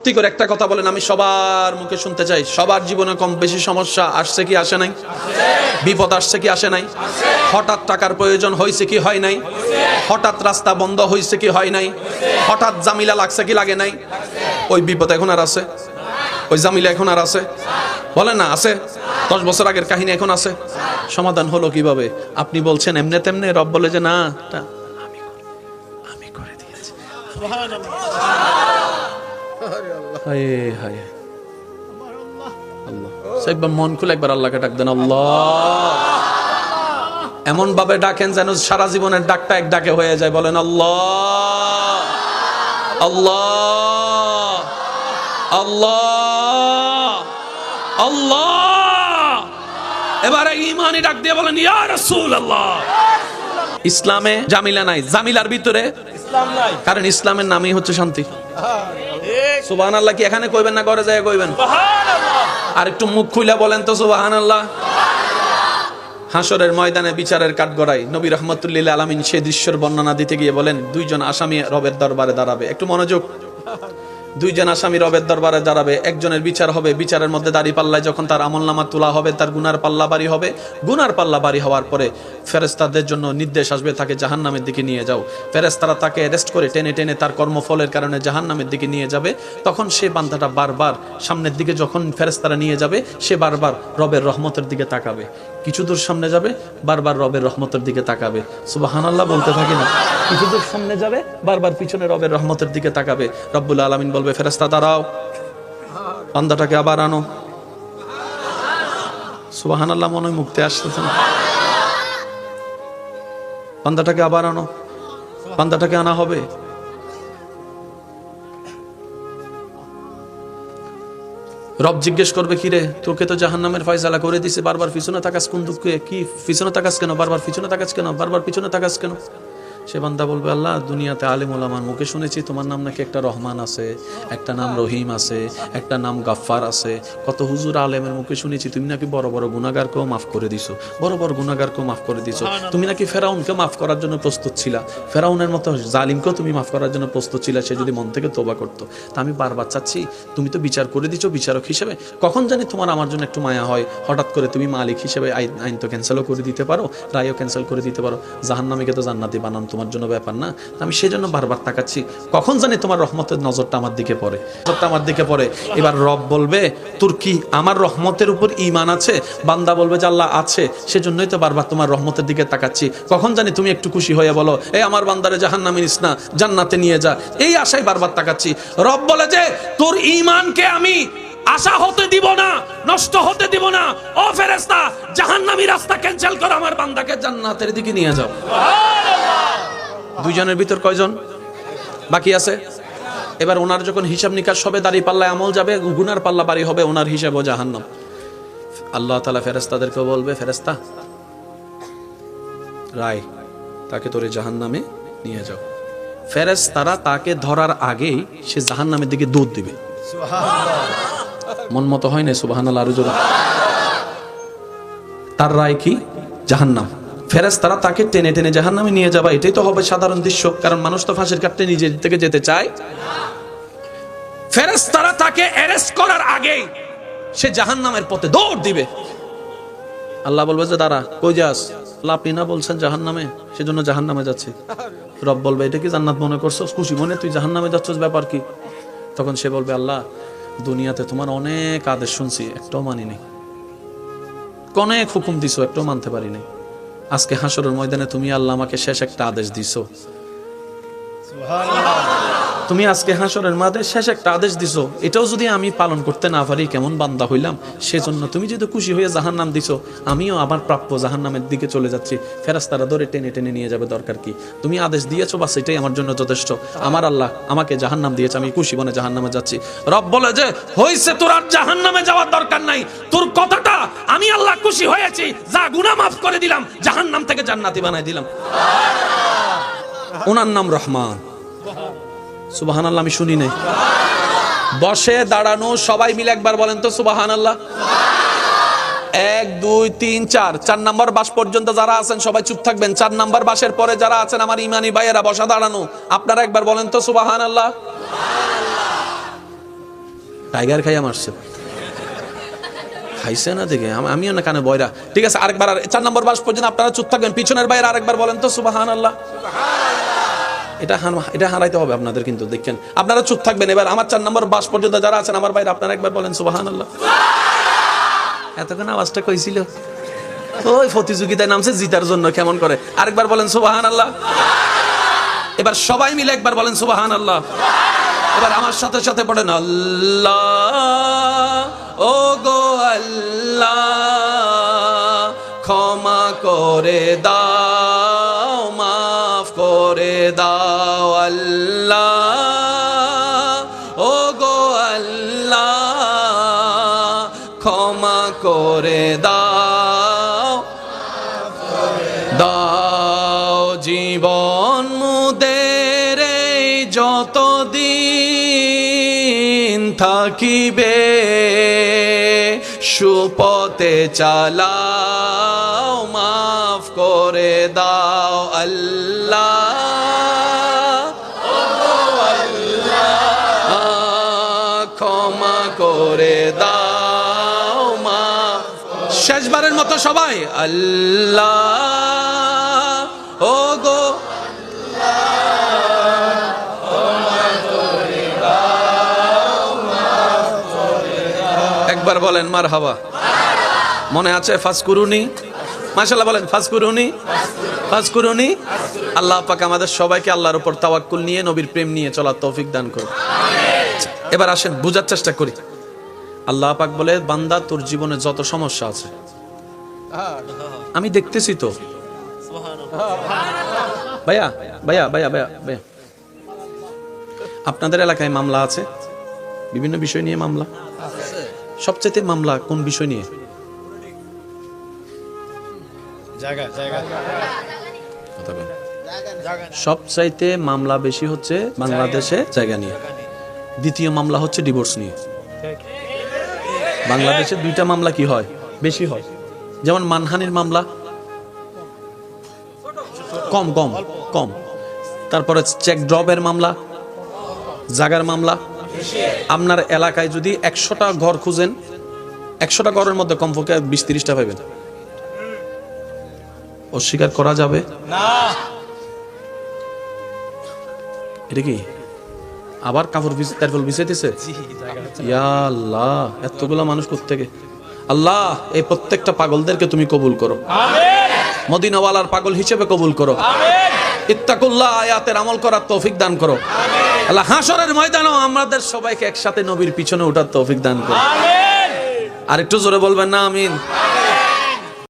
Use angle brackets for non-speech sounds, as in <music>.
সত্যি করে একটা কথা বলেন, আমি সবার মুখে শুনতে চাই। সবার জীবনে কম বেশি সমস্যা আসছে কি, আসে নাই? বিপদ আসছে কি, আসে নাই? হঠাৎ টাকার প্রয়োজন হয়েছে কি, হয় নাই? হঠাৎ রাস্তা বন্ধ হয়েছে কি, হয় নাই? হঠাৎ জামিলা লাগছে কি, লাগে নাই? ওই বিপদ এখন আর আছে। ওই জামিলা এখন আর আছে। বলেন না, আছে? দশ বছর আগের কাহিনী এখন আছে। সমাধান হলো কীভাবে? আপনি বলছেন এমনে তেমনে, রব বলে যে না আমি করে দিয়েছি। হায় হায়। আল্লাহ। মন খুলে একবার আল্লাহকে ডাক দেন আল্লাহ। এমন ভাবে ডাকেন যেন সারা জীবনের ডাকটা এক ডাকে হয়ে যায় বলেন আল্লাহ। আল্লাহ। আল্লাহ। আল্লাহ। এবারে ইমানি ডাক দিয়ে বলেন ইয়া ইসলামে জামিলা নাই জামিলার ভিতরে। ইসলাম নাই। কারণ ইসলামের নামই হচ্ছে শান্তি। <laughs> সুবাহান আল্লাহ কি এখানে কইবেন না ঘরে যায় কইবেন? আর একটু মুখ খুইলা বলেন তো সুবাহান আল্লাহ হাসরের ময়দানে বিচারের কাঠগড়াই নবী রহমতুল্লিল আলমিন সে দৃশ্যের বর্ণনা দিতে গিয়ে বলেন দুইজন আসামি রবের দরবারে দাঁড়াবে। একটু মনোযোগ। দুইজন আসামি রবের দরবারে দাঁড়াবে, একজনের বিচার হবে, বিচারের মধ্যে দাড়ি পাল্লায় যখন তার আমল নামা তোলা হবে, তার গুনার পাল্লা বাড়ি হবে। গুনার পাল্লা বাড়ি হওয়ার পরে ফেরেস্তাদের জন্য নির্দেশ আসবে, তাকে জাহান নামের দিকে নিয়ে যাও। ফেরেস্তারা তাকে অ্যারেস্ট করে টেনে টেনে তার কর্মফলের কারণে জাহান নামের দিকে নিয়ে যাবে। তখন সে বান্ধাটা বারবার সামনের দিকে যখন ফেরেস্তারা নিয়ে যাবে, সে বারবার রবের রহমতের দিকে তাকাবে। কিছু দূর সামনে যাবে, বারবার রবের রহমতের দিকে তাকাবে। সুবাহান আল্লাহ বলতে থাকি না। কিছু দূর সামনে যাবে, বারবার পিছনে রবের রহমতের দিকে তাকাবে। রব্বুল আলমিন বলবে ফেরেস্তা দাঁড়াও। বান্দাটাকে আবার আনো। সুবাহান আল্লাহ মনে মুক্তি আসতেছে না। বান্দাটাকে আবার আনো। বান্দাটাকে আনা হবে। রব জিজ্ঞেস করবে কি রে তোকে তো জাহান নামের ফয়সালা করে দিছে, বারবার পিছনে তাকাস কোন দুঃখে? কি, পিছনে তাকাস কেন? বারবার পিছনে তাকাস কেন? বারবার পিছনে তাকাস কেন? সে বান্দা বলবে আল্লাহ দুনিয়াতে আলিম ওলামার মুখে শুনেছি তোমার নাম নাকি একটা রহমান আছে একটা নাম রহিম আছে একটা নাম গাফফার আছে। কত হুজুর আলেমের মুখে শুনেছি তুমি নাকি বড় বড় গুনাগারকেও মাফ করে দিছো বড় বড় গুনাগারকেও মাফ করে দিছো। তুমি নাকি ফেরাউনকে মাফ করার জন্য প্রস্তুত ছিলা ফেরাউনের মতো জালিমকেও তুমি মাফ করার জন্য প্রস্তুত ছিলা সে যদি মন থেকে তোবা করতো। তা আমি বারবার চাচ্ছি তুমি তো বিচার করে দিছো বিচারক হিসেবে। কখন জানি তোমার আমার জন্য একটু মায়া হয় হঠাৎ করে তুমি মালিক হিসেবে আইন আইন তো ক্যান্সেলও করে দিতে পারো রায়ও ক্যান্সেল করে দিতে পারো। জাহান্নামীকে তো জান্নাতি বানান তোমার জন্য ব্যাপার না আমি সেজন্য বারবার তাকাচ্ছি। কখন জানি তোমার রহমতের নজরটা আমার দিকে পড়ে। নজরটা আমার দিকে পড়ে। এবার রব বলবে, তোর কি আমার রহমতের উপর ইমান আছে? বান্দা বলবে, যে আল্লাহ আছে, সেজন্যই তো বারবার তোমার রহমতের দিকে তাকাচ্ছি। কখন জানি তুমি একটু খুশি হয়ে বলো, এই আমার বান্দারে জাহান্নামে নিস না, জান্নাতে নিয়ে যা। এই আশায় বারবার তাকাচ্ছি। রব বলে যে, তোর ইমানকে আমি আশা হতে দিব না, নষ্ট হতে দিব না। ও ফেরেস্তা জাহান্নামী রাস্তা ক্যান্সেল করো, আমার বান্দাকে জান্নাতের দিকে নিয়ে যাও। দুইজনের ভিতর কয়জন বাকি আছে? এবার ওনার যখন হিসাব নিকাশ হবে দাড়ি পাল্লায় আমল যাবে গুনার পাল্লা বাড়ি হবে ওনার হিসাব ও জাহান্নাম। আল্লাহ তালা ফেরেস্তাদেরকে বলবে ফেরেস্তা রায় তাকে তোরে জাহান্নামে নিয়ে যাও। ফেরেস তারা তাকে ধরার আগেই সে জাহান্নামের দিকে দুধ দিবে। মন মতো হয় না সুবাহান আল্লাহ তার রায় কি? জাহান্নাম। ফেরেস তারা তাকে টেনে টেনে জাহান্নামে নিয়ে যাবা। এটাই তো হবে সাধারণ দৃশ্য, কারণ মানুষ তো ফাঁসির কাটতে নিজে থেকে যেতে চায়। ফেরেস তারা তাকে অ্যারেস্ট করার আগেই সে জাহান্নামের পথে দৌড় দিবে। আল্লাহ বলবে যে, দাঁড়া, কই যাস? আপনি না বলছেন জাহান্নামে? সেজন্য জাহান্নামে যাচ্ছি। রব বলবে, এটা কি জান্নাত মনে করছ খুশি মনে? তুই জাহান্নামে যাচ্ছস? ব্যাপার কি? তখন সে বলবে, আল্লাহ, দুনিয়াতে তোমার অনেক আদেশ শুনছি, একটাও মানি নাই অনেক হুকুম দিছো, একটাও মানতে পারি নাই আজকে হাসরের ময়দানে তুমি আল্লাহ আমাকে শেষ একটা আদেশ দিছো। তুমি আজকে হাসরের মাঝে শেষ একটা আদেশ দিছো। এটাও যদি আমি পালন করতে না পারি, কেমন বান্দা হইলাম? সেজন্য তুমি যদি খুশি হয়ে জাহান নাম দিছো, আমিও আমার প্রাপ্য জাহান নামের দিকে চলে যাচ্ছি। ফেরাস্তারা ধরে টেনে টেনে নিয়ে যাবে, দরকার কি? তুমি আদেশ দিয়েছ বা সেটাই আমার জন্য যথেষ্ট। আমার আল্লাহ আমাকে জাহান নাম দিয়েছে, আমি খুশি বনে জাহান নামে যাচ্ছি। রব বলে যে হয়েছে তোর আর জাহান নামে যাওয়ার দরকার নাই তোর কথাটা আমি আল্লাহ খুশি হয়েছি, যা গুনাহ মাফ করে দিলাম জাহান নাম থেকে জান্নাতি বানাই দিলাম। ওনার নাম রহমান। সুবাহান আল্লাহ আমি শুনি নাই। বসে, দাঁড়ানো, সবাই মিলে একবার বলেন তো সুবাহান আল্লাহ এক, দুই, তিন, চার। চার নাম্বার বাস পর্যন্ত যারা আছেন, সবাই চুপ থাকবেন। চার নাম্বার বাসের পরে যারা আছেন, আমার ইমানি ভাইয়েরা, বসা, দাঁড়ানো। আপনারা একবার বলেন তো সুবাহান আল্লাহ টাইগার খাইয়া মারছে। খাইছে না দেখে? আমিও না কানে বয়রা। ঠিক আছে, আরেকবার চার নম্বর বাস পর্যন্ত আপনারা চুপ থাকবেন। পিছনের বাইরে আরেকবার বলেন তো সুবাহান আল্লাহ এটা এটা হারাইতে হবে আপনাদের কিন্তু দেখছেন আপনারা চুপ থাকবেন। এবার আমার চার নম্বর বাস পর্যন্ত যারা আছেন, আমার বাইরে আপনারা একবার বলেন সুবাহান আল্লাহ এতক্ষণ আওয়াজটা কইছিল? ওই প্রতিযোগিতায় নামছে জিতার জন্য, কেমন করে? আরেকবার বলেন সুবাহান আল্লাহ এবার সবাই মিলে একবার বলেন সুবাহান আল্লাহ এবার আমার সাথে সাথে পড়েন আল্লাহ। ও গো করে দাও, মাফ করে দাও আল্লাহ। ও গো আল্লাহ, ক্ষমা করে দাও। দাও জীবন মুদের যত দিন থাকিবে, সুপথে চালাও মাফ করে দাও, আল্লাহ। ক্ষমা করে দাও মা শেষবারের মতো সবাই, আল্লাহ। ও গো একবার বলেন মার হাওয়া মনে আছে ফাসকুরুনি মাশাল্লাহ বলেন ফাসকুরুনি ফাসকুরুনি আল্লাহ পাক আমাদের সবাইকে আল্লাহর উপর তাওয়াক্কুল নিয়ে, নবীর প্রেম নিয়ে চলার তৌফিক দান করুন। এবার আসেন, বুঝার চেষ্টা করি। আল্লাহ পাক বলে, বান্দা, তোর জীবনে যত সমস্যা আছে। আমি দেখতেছি তো। ভাইয়া ভাইয়া ভাইয়া ভাইয়া ভাইয়া। আপনাদের এলাকায় মামলা আছে? বিভিন্ন বিষয় নিয়ে মামলা? সবচেয়ে মামলা কোন বিষয় নিয়ে? সবচাইতে মামলা বেশি হচ্ছে বাংলাদেশে জায়গা নিয়ে। দ্বিতীয় মামলা হচ্ছে ডিভোর্স নিয়ে। বাংলাদেশে দুইটা মামলা কি হয়? বেশি হয়। যেমন মানহানির মামলা। কম কম কম। তারপরে চেক ড্রপের মামলা জাগার মামলা। আপনার এলাকায় যদি একশোটা ঘর খুঁজেন একশোটা ঘরের মধ্যে কমপক্ষে বিশ তিরিশটা পাবেন অস্বীকার করা যাবে? না। এটা কি? আবার কাপড় তারপর বিছাইতেছে? ইয়া আল্লাহ এতগুলা মানুষ কোত্থেকে? আল্লাহ এই প্রত্যেকটা পাগলদেরকে তুমি কবুল করো। মদিনাওয়ালার পাগল হিসেবে কবুল করো। ইত্তাকুল্লাহ আয়াতের আমল করার তৌফিক দান করো। আল্লাহ হাসরের ময়দানও আমাদের সবাইকে একসাথে নবীর পিছনে ওঠার তৌফিক দান করো। আর একটু জোরে বলবেন না আমিন?